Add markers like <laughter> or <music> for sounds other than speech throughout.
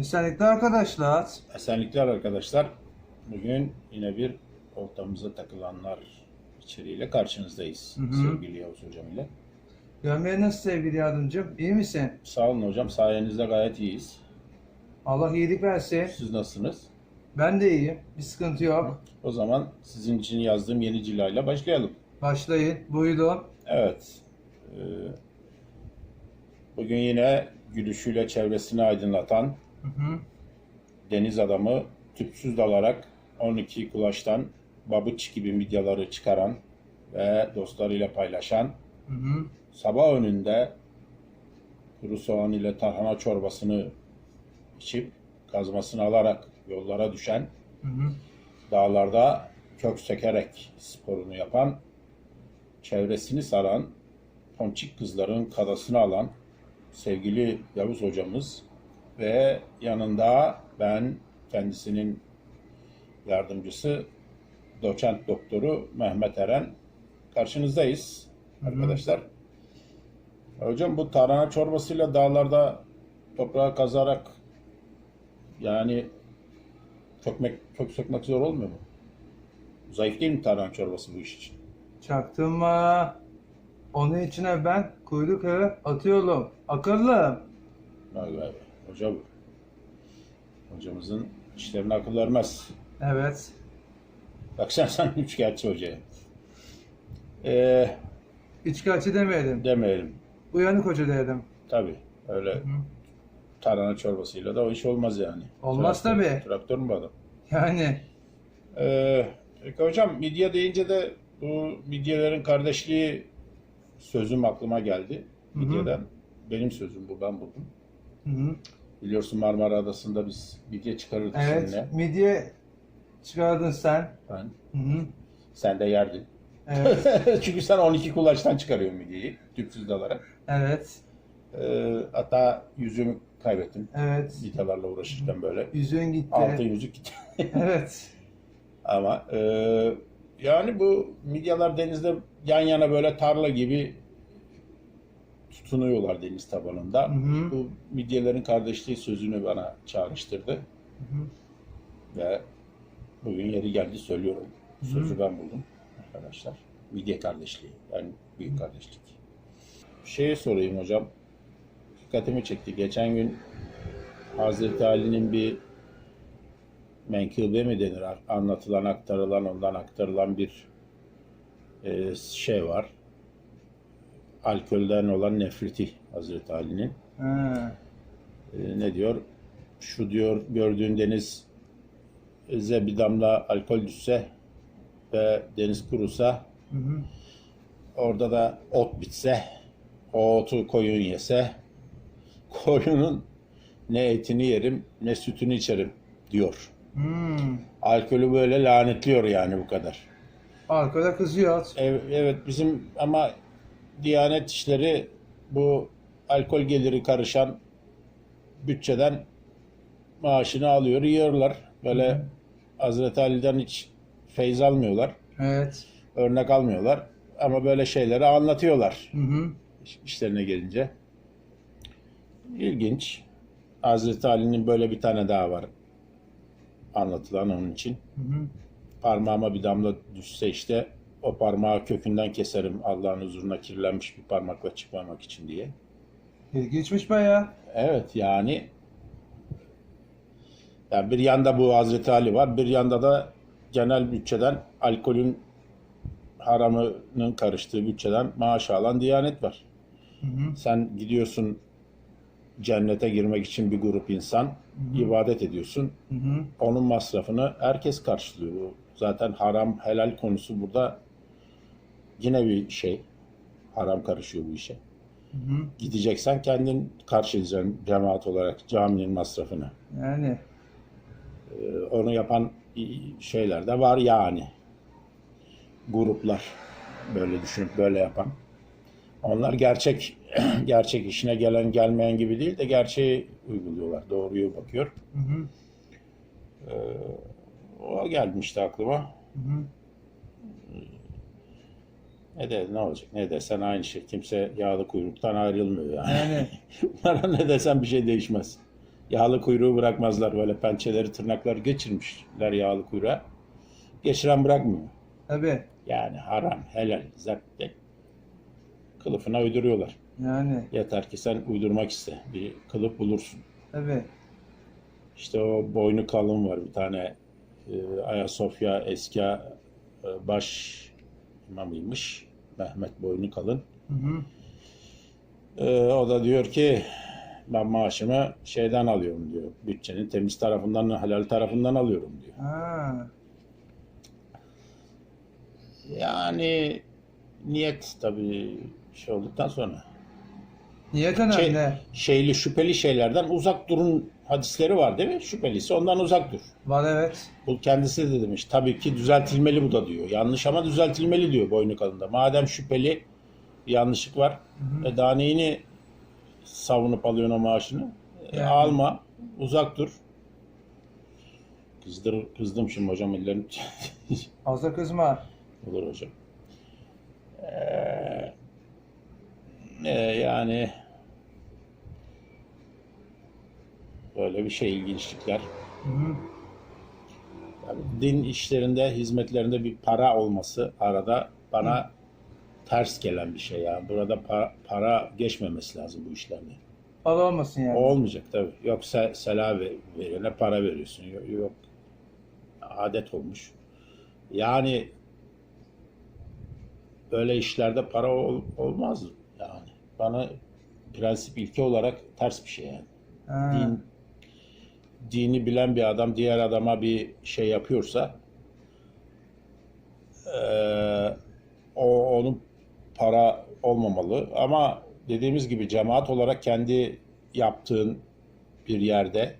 Esenlikler arkadaşlar. Esenlikler arkadaşlar. Bugün yine bir ortamıza takılanlar içeriğiyle karşınızdayız. Hı hı. Sevgili Yavuz Hocam ile. Görmeye nasıl sevgili yardımcım? İyi misin? Sağ olun hocam. Sayenizde gayet iyiyiz. Allah iyilik versin. Siz nasılsınız? Ben de iyiyim. Bir sıkıntı yok. O zaman sizin için yazdığım yeni cilayla başlayalım. Başlayın. Buyurun. Evet. Bugün yine gülüşüyle çevresini aydınlatan Hı hı. deniz adamı tüpsüz dalarak 12 kulaştan babıç gibi midyaları çıkaran ve dostlarıyla paylaşan Hı hı. sabah önünde kuru soğan ile tarhana çorbasını içip kazmasını alarak yollara düşen, Hı hı. dağlarda kök sökerek sporunu yapan, çevresini saran, ponçik kızların kadasını alan sevgili Yavuz hocamız ve yanında ben kendisinin yardımcısı doçent doktoru Mehmet Eren karşınızdayız arkadaşlar. Hocam bu tarhana çorbasıyla dağlarda toprağa kazarak yani kökmek, kök sökmek zor olmuyor mu? Zayıf değil mi tarhana çorbası bu iş için? Çaktırma. Onun içine ben kuyruk yağı atıyorum. Akıllım. Vay vay vay. Hoca bu. Hocamızın işlerine akıl vermez. Evet. Bak sen sen üçkağıtçı hocaya. Ee, İçkiacı demeyelim. demeyelim. Uyanık hoca dedim. Tabii. Öyle tarhana çorbasıyla da o iş olmaz yani. Olmaz tabii. Traktör mü bu adam? Yani Ee, peki hocam midye deyince de bu midyelerin kardeşliği sözüm aklıma geldi. Hı hı. Midyeden. Benim sözüm bu ben buldum. hı hı. Biliyorsun Marmara Adası'nda biz midye çıkarırdık evet. seninle. Midye çıkardın sen. Ben. Hı hı. Sen de yerdin. Evet. <laughs> Çünkü sen 12 kulaçtan çıkarıyorsun midyeyi tüpsüz dalarak. evet. Ee, hatta yüzümü kaybettim. Evet. Midyelerle uğraşırken böyle. Yüzüğün gitti. Altın yüzük gitti. <laughs> Evet. Ama e, yani bu midyalar denizde yan yana böyle tarla gibi tutunuyorlar deniz tabanında. Hı hı. Bu midyelerin kardeşliği sözünü bana çağrıştırdı. Hı hı. Ve bugün yeri geldi söylüyorum. Hı hı. Sözü ben buldum arkadaşlar. Midye kardeşliği. Yani büyük kardeşlik. Şeyi sorayım hocam. Dikkatimi çekti. Geçen gün Hazreti Ali'nin bir menkıbe mi denir? Anlatılan, aktarılan, ondan aktarılan bir e, şey var. Alkolden olan nefreti Hazreti Ali'nin. E, ne diyor? Şu diyor gördüğün deniz ze bir damla alkol düşse ve deniz kurusa Hı hı. orada da ot bitse o otu koyun yese <laughs> koyunun ne etini yerim ne sütünü içerim diyor. Hmm. Alkolü böyle lanetliyor yani bu kadar. Arkada kızıyor. Ev- Evet bizim ama Diyanet işleri bu alkol geliri karışan bütçeden maaşını alıyor, yiyorlar. Böyle Hazreti Ali'den hiç feyz almıyorlar, Evet. örnek almıyorlar. Ama böyle şeyleri anlatıyorlar Hı hı. iş- işlerine gelince. İlginç. Hazreti Ali'nin böyle bir tane daha var anlatılan onun için. Hı hı. parmağıma bir damla düşse işte o parmağı kökünden keserim Allah'ın huzuruna kirlenmiş bir parmakla çıkmamak için diye. İlginçmiş bayağı. Evet yani yani bir yanda bu Hazreti Ali var, bir yanda da genel bütçeden alkolün haramının karıştığı bütçeden maaş alan Diyanet var. Hı hı. Sen gidiyorsun cennete girmek için bir grup insan ibadet ediyorsun. Hı hı. onun masrafını herkes karşılıyor. Zaten haram helal konusu burada yine bir şey. Haram karışıyor bu işe. Hı hı. Gideceksen kendin karşılayacaksın cemaat olarak caminin masrafını. Yani. Ee, onu yapan şeyler de var yani. Gruplar böyle düşünüp böyle yapan. Onlar gerçek <clears throat> gerçek işine gelen gelmeyen gibi değil de gerçeği uyguluyorlar. Doğruyu bakıyor. Hı hı. O gelmişti aklıma. Hı hı. Ne de ne olacak? Ne desen aynı şey. Kimse yağlı kuyruktan ayrılmıyor yani. Yani. <laughs> Bana ne desen bir şey değişmez. Yağlı kuyruğu bırakmazlar. Böyle pençeleri tırnakları geçirmişler yağlı kuyruğa. Geçiren bırakmıyor. Tabii. Yani haram, helal, zaten kılıfına uyduruyorlar. Yani. Yeter ki sen uydurmak iste. Bir kılıf bulursun. Tabii. İşte o boynu kalın var bir tane e, Ayasofya eski e, baş imamıymış. Mehmet boynu kalın. Hı hı. E, o da diyor ki ben maaşımı şeyden alıyorum diyor. Bütçenin temiz tarafından, helal tarafından alıyorum diyor. Ha. Yani niyet tabii şey olduktan sonra. Niyet Şey, önemli. şeyli şüpheli şeylerden uzak durun hadisleri var değil mi? Şüphelisi ondan uzak dur. Var evet. Bu kendisi de demiş. Tabii ki düzeltilmeli bu da diyor. Yanlış ama düzeltilmeli diyor boynu kalında. Madem şüpheli yanlışlık var. Hı hı. E daha neyini savunup alıyorsun o maaşını? E, Yani. alma. Uzak dur. Kızdır, kızdım şimdi hocam ellerim. Fazla kızma. Olur hocam. Ee, e, yani böyle bir şey ilginçlikler. Hı hı. Yani din işlerinde, hizmetlerinde bir para olması arada bana ters gelen bir şey ya. Burada pa- para geçmemesi lazım bu işlerde. Para olmasın yani. O olmayacak tabii. Yok se- sela ve- verene para veriyorsun. Yok, yok adet olmuş. Yani böyle işlerde para ol- olmaz. Bana prensip ilke olarak ters bir şey yani. Ha. Din dini bilen bir adam diğer adama bir şey yapıyorsa eee, o onun para olmamalı ama dediğimiz gibi cemaat olarak kendi yaptığın bir yerde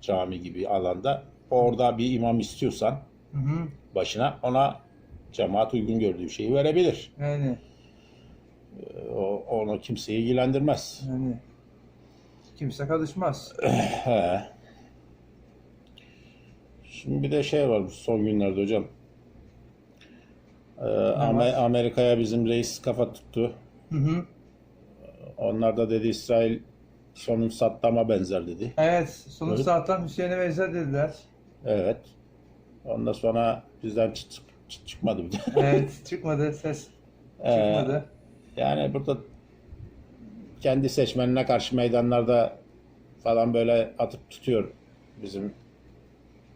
cami gibi alanda orada bir imam istiyorsan Hı hı. başına ona cemaat uygun gördüğü şeyi verebilir. Yani. O, onu kimseyi ilgilendirmez. Yani. Kimse karışmaz. He. Şimdi bir de şey var bu son günlerde hocam. Ee, Amer-? Amerika'ya bizim reis kafa tuttu. Hı hı. Onlar da dedi İsrail sonun Saddam'a benzer dedi. Evet. Sonu Evet. saatten Hüseyin'e benzer dediler. Evet. Ondan sonra bizden çıt, çıt, çıt çıkmadı bir de. Evet. <laughs> Çıkmadı. Ses Ee, çıkmadı. Yani burada kendi seçmenine karşı meydanlarda falan böyle atıp tutuyor bizim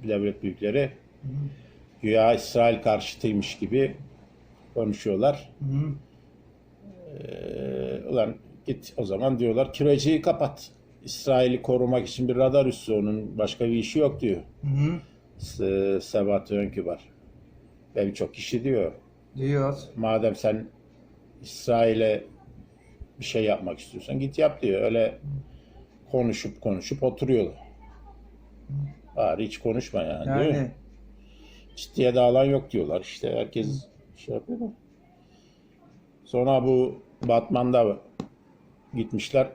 devlet büyükleri. Hı hı. Güya İsrail karşıtıymış gibi konuşuyorlar. Hı hı. Ee, ulan git o zaman diyorlar küreciyi kapat. İsrail'i korumak için bir radar üssü onun başka bir işi yok diyor. Hı hı. Se- Sebat Önkübar. Ve birçok kişi diyor. Diyor. Madem sen İsrail'e bir şey yapmak istiyorsan git yap diyor. Öyle konuşup konuşup oturuyorlar. Bari hiç konuşma yani, değil mi? Yani. Ciddiye de alan yok diyorlar. İşte herkes şey yapıyor da. Sonra bu Batman'da gitmişler.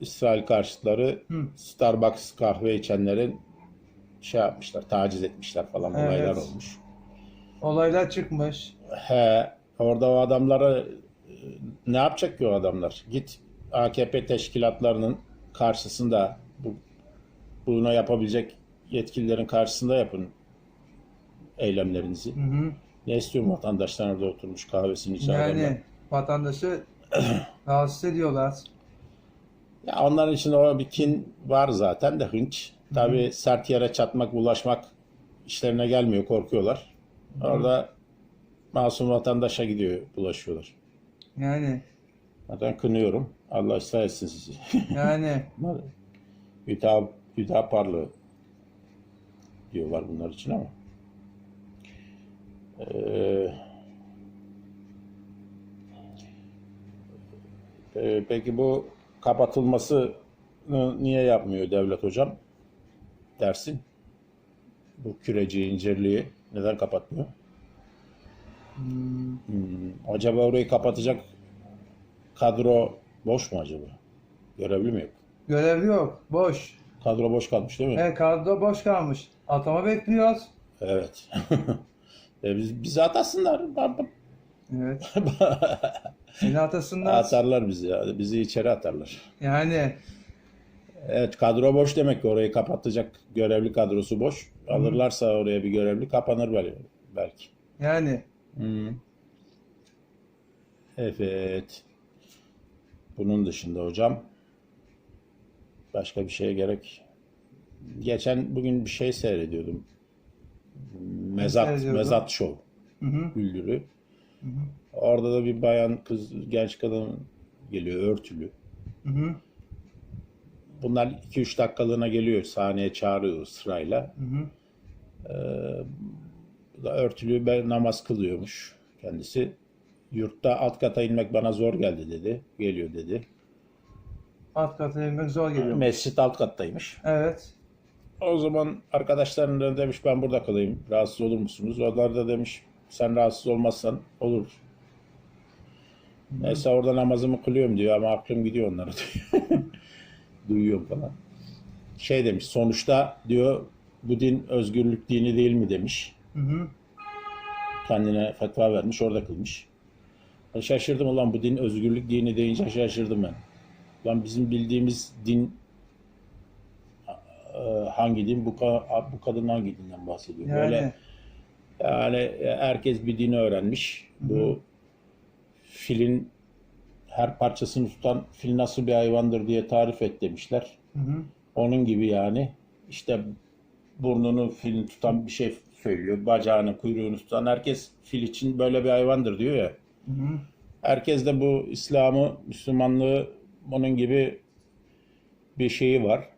İsrail karşıtları Hı. Starbucks kahve içenlerin şey yapmışlar, taciz etmişler falan Evet. olaylar olmuş. Olaylar çıkmış. He, orada o adamlara ne yapacak ki o adamlar? Git AKP teşkilatlarının karşısında bu bunu yapabilecek yetkililerin karşısında yapın eylemlerinizi. Hı hı. Ne istiyorum vatandaşlar orada oturmuş kahvesini içen adamlar. Yani vatandaşı <clears throat> rahatsız ediyorlar. Ya onların içinde o bir kin var zaten de hınç. Tabii sert yere çatmak, bulaşmak işlerine gelmiyor, korkuyorlar. Orada masum vatandaşa gidiyor, bulaşıyorlar. Yani. Zaten kınıyorum. Allah ıslah etsin sizi. Yani. <laughs> Bunlar hüda, hüda parlığı diyorlar bunlar için ama. Ee, e, peki bu kapatılması niye yapmıyor devlet hocam? Dersin. Bu küreci, incirliği neden kapatmıyor? Hmm. Acaba orayı kapatacak kadro boş mu acaba? Görevli mi yok? Görev yok. Boş. Kadro boş kalmış değil mi? Evet kadro boş kalmış. Atama bekliyoruz. Evet. <laughs> e biz, bizi atasınlar. Evet. <laughs> Seni atasınlar. Atarlar bizi ya. Bizi içeri atarlar. Yani. Evet kadro boş demek ki orayı kapatacak görevli kadrosu boş. Alırlarsa oraya bir görevli kapanır bel- belki. Yani Hı. Evet. Bunun dışında hocam başka bir şeye gerek. Geçen bugün bir şey seyrediyordum. Mezat? Mezat Show. hı hı. Güldürü. Orada da bir bayan kız, genç kadın geliyor örtülü. Hı hı. Bunlar 2-3 dakikalığına geliyor. Sahneye çağırıyor sırayla. Hı hı. Da örtülü ben namaz kılıyormuş kendisi. Yurtta alt kata inmek bana zor geldi dedi. Geliyor dedi. Alt kata inmek zor geliyor. Mescit alt kattaymış. Evet. O zaman arkadaşlarına demiş ben burada kalayım. Rahatsız olur musunuz? Onlar da demiş sen rahatsız olmazsan olur. Neyse orada namazımı kılıyorum diyor ama aklım gidiyor onlara <laughs> diyor. Duyuyorum falan. Şey demiş sonuçta diyor bu din özgürlük dini değil mi demiş. Hı hı. Kendine fetva vermiş orada kılmış. Ben şaşırdım ulan bu din özgürlük dini deyince şaşırdım ben. Lan bizim bildiğimiz din e, hangi din bu, bu kadın hangi dinden bahsediyor? Yani Böyle yani herkes bir dini öğrenmiş. Bu filin her parçasını tutan fil nasıl bir hayvandır diye tarif et demişler. hı hı. Onun gibi yani işte burnunu filin tutan bir şey söylüyor. Bacağını, kuyruğunu tutan herkes fil için böyle bir hayvandır diyor ya. Hı hı. Herkes de bu İslam'ı, Müslümanlığı onun gibi bir şeyi var.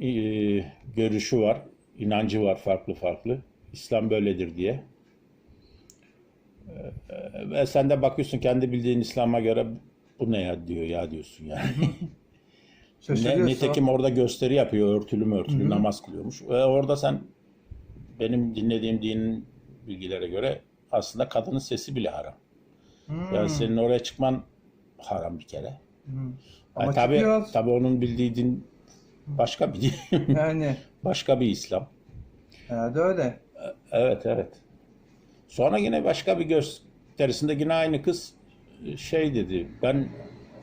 Ee, görüşü var, inancı var farklı farklı. İslam böyledir diye. Ee, Ve sen de bakıyorsun kendi bildiğin İslam'a göre bu ne ya diyor ya diyorsun yani. <laughs> Ne, nitekim orada gösteri yapıyor örtülü mü örtülü namaz kılıyormuş. Ve orada sen benim dinlediğim dinin bilgilere göre aslında kadının sesi bile haram. Hı. Yani senin oraya çıkman haram bir kere. Yani Ama tabii, çıkıyoruz. tabii onun bildiği din başka bir din. Yani <laughs> başka bir İslam. herhalde öyle. Evet evet. Sonra yine başka bir gösterisinde yine aynı kız e, şey dedi. Ben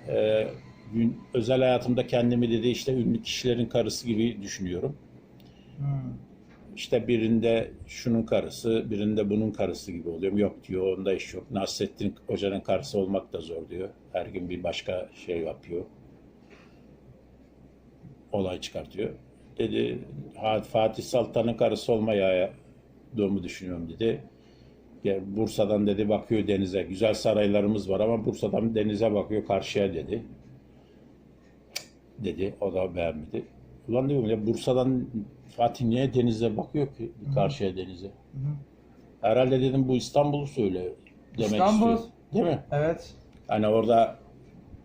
e, gün- özel hayatımda kendimi dedi işte ünlü kişilerin karısı gibi düşünüyorum. Hı. İşte birinde şunun karısı, birinde bunun karısı gibi oluyorum. Yok diyor, onda iş yok. Nasrettin Hoca'nın karısı olmak da zor diyor. Her gün bir başka şey yapıyor. Olay çıkartıyor. Dedi, "Ha- Fatih Sultan'ın karısı olmaya doğumu düşünüyorum dedi. Bursa'dan dedi bakıyor denize. Güzel saraylarımız var ama Bursa'dan denize bakıyor karşıya dedi. Dedi. O da beğenmedi. Ulan diyorum ya Bursa'dan Fatih niye denize bakıyor ki karşıya denize? Herhalde dedim bu İstanbul'u söyle demek İstanbul. istiyor. Değil mi? Evet. Hani orada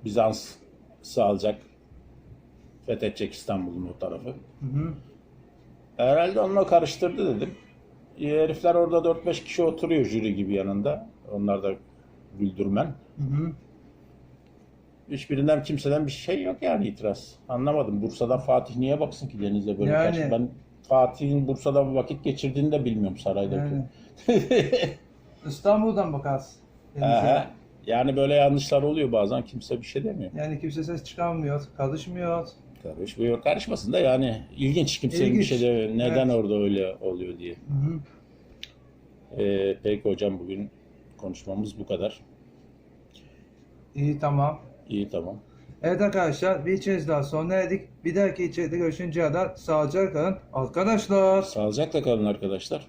Bizans alacak, fethedecek İstanbul'un o tarafı. Hı hı. Herhalde onunla karıştırdı dedim. E, herifler orada 4-5 kişi oturuyor jüri gibi yanında. Onlar da güldürmen. Hı hı. Hiçbirinden kimseden bir şey yok yani itiraz. Anlamadım. Bursa'dan Fatih niye baksın ki denize böyle Yani. karşı? Ben Fatih'in Bursa'da vakit geçirdiğini de bilmiyorum saraydaki. Yani. <laughs> İstanbul'dan bakarsın. denize. Yani böyle yanlışlar oluyor bazen kimse bir şey demiyor. Yani kimse ses çıkarmıyor, karışmıyor. Karışmıyor. Karışmasın da yani ilginç kimsenin bir İlginç. şey demiyor. Neden Evet. orada öyle oluyor diye. Hı hı. Ee, peki hocam bugün konuşmamız bu kadar. İyi tamam. İyi tamam. Evet arkadaşlar bir içeriz daha sona erdik. Bir dahaki içeride görüşünceye kadar sağlıcakla kalın arkadaşlar. Sağlıcakla kalın arkadaşlar.